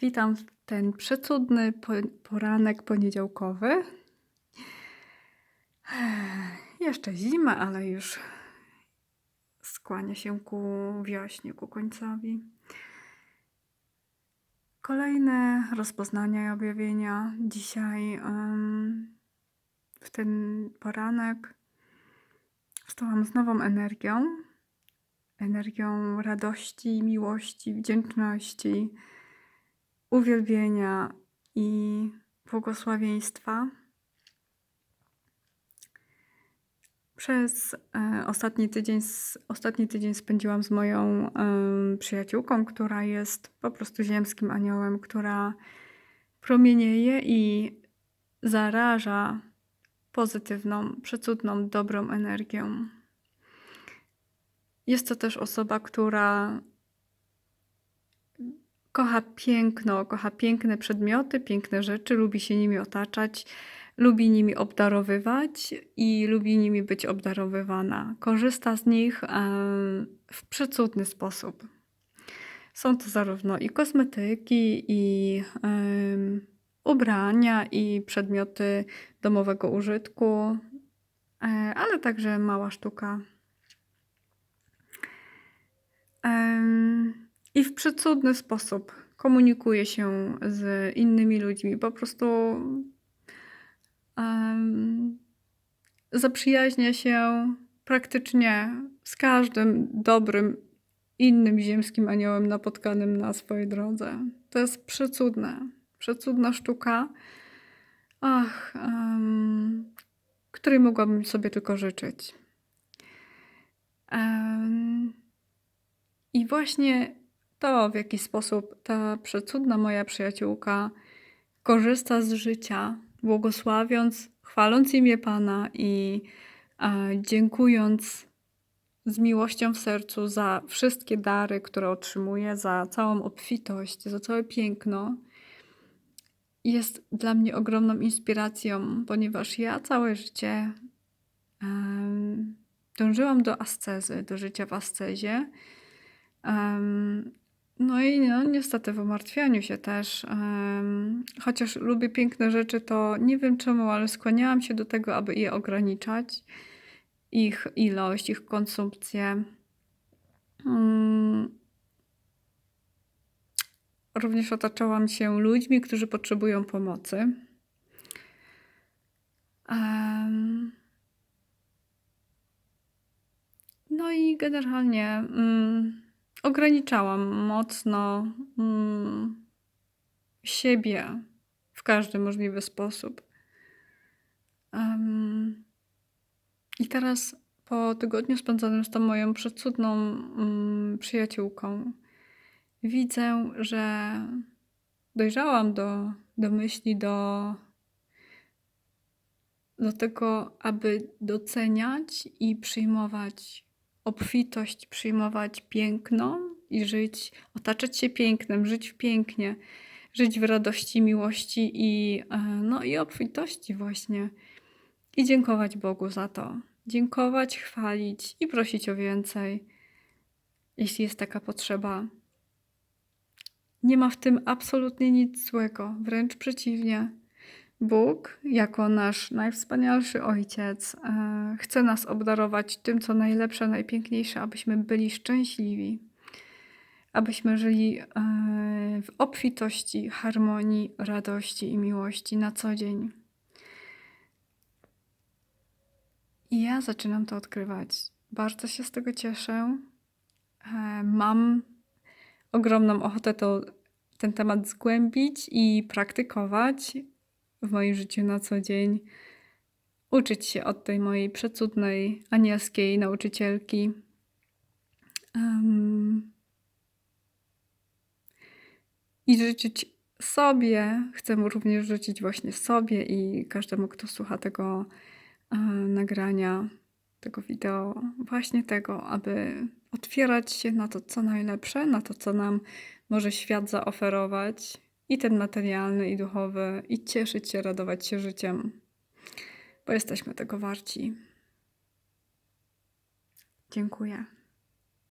Witam w ten przecudny po poranek poniedziałkowy. Jeszcze zima, ale już skłania się ku wiośnie, ku końcowi. Kolejne rozpoznania i objawienia. Dzisiaj w ten poranek wstałam z nową energią. Energią radości, miłości, wdzięczności, uwielbienia i błogosławieństwa. Przez e, ostatni tydzień, ostatni tydzień spędziłam z moją em, przyjaciółką, która jest po prostu ziemskim aniołem, która promienieje i zaraża pozytywną, przecudną, dobrą energią. Jest to też osoba, która kocha piękno, kocha piękne przedmioty, piękne rzeczy, lubi się nimi otaczać, lubi nimi obdarowywać i lubi nimi być obdarowywana. Korzysta z nich w przecudny sposób. Są to zarówno i kosmetyki, i ubrania, i przedmioty domowego użytku, e, ale także mała sztuka. I w przecudny sposób komunikuje się z innymi ludźmi. Po prostu em, zaprzyjaźnia się praktycznie z każdym dobrym innym ziemskim aniołem napotkanym na swojej drodze. To jest przecudne, przecudna sztuka, ach, em, której mogłabym sobie tylko życzyć. Em, I właśnie to, w jaki sposób ta przecudna moja przyjaciółka korzysta z życia, błogosławiąc, chwaląc imię Pana i e, dziękując z miłością w sercu za wszystkie dary, które otrzymuje, za całą obfitość, za całe piękno, jest dla mnie ogromną inspiracją, ponieważ ja całe życie em, dążyłam do ascezy, do życia w ascezie. Em, no i no, niestety w umartwianiu się też. em, chociaż lubię piękne rzeczy, to nie wiem czemu, ale skłaniałam się do tego, aby je ograniczać. Ich ilość, ich konsumpcję. Mm, Również otaczałam się ludźmi, którzy potrzebują pomocy. Em, No i generalnie mm, ograniczałam mocno mm, siebie w każdy możliwy sposób. Em, I teraz po tygodniu spędzonym z tą moją przecudną mm, przyjaciółką, widzę, że dojrzałam do, do myśli, do, do tego, aby doceniać i przyjmować obfitość, przyjmować piękno i żyć, otaczać się pięknem, żyć w pięknie, żyć w radości, miłości i, e, no, i obfitości właśnie. I dziękować Bogu za to. Dziękować, chwalić i prosić o więcej, jeśli jest taka potrzeba. Nie ma w tym absolutnie nic złego, wręcz przeciwnie. Bóg, jako nasz najwspanialszy Ojciec, e, chce nas obdarować tym, co najlepsze, najpiękniejsze, abyśmy byli szczęśliwi, abyśmy żyli e, w obfitości, harmonii, radości i miłości na co dzień. I ja zaczynam to odkrywać. Bardzo się z tego cieszę. E, Mam ogromną ochotę to, ten temat zgłębić i praktykować w moim życiu na co dzień. Uczyć się od tej mojej przecudnej anielskiej nauczycielki. Em, I życzyć sobie, chcę mu również życzyć właśnie sobie i każdemu, kto słucha tego e, nagrania, tego wideo, właśnie tego, aby otwierać się na to, co najlepsze, na to, co nam może świat zaoferować, i ten materialny, i duchowy, i cieszyć się, radować się życiem, bo jesteśmy tego warci. Dziękuję.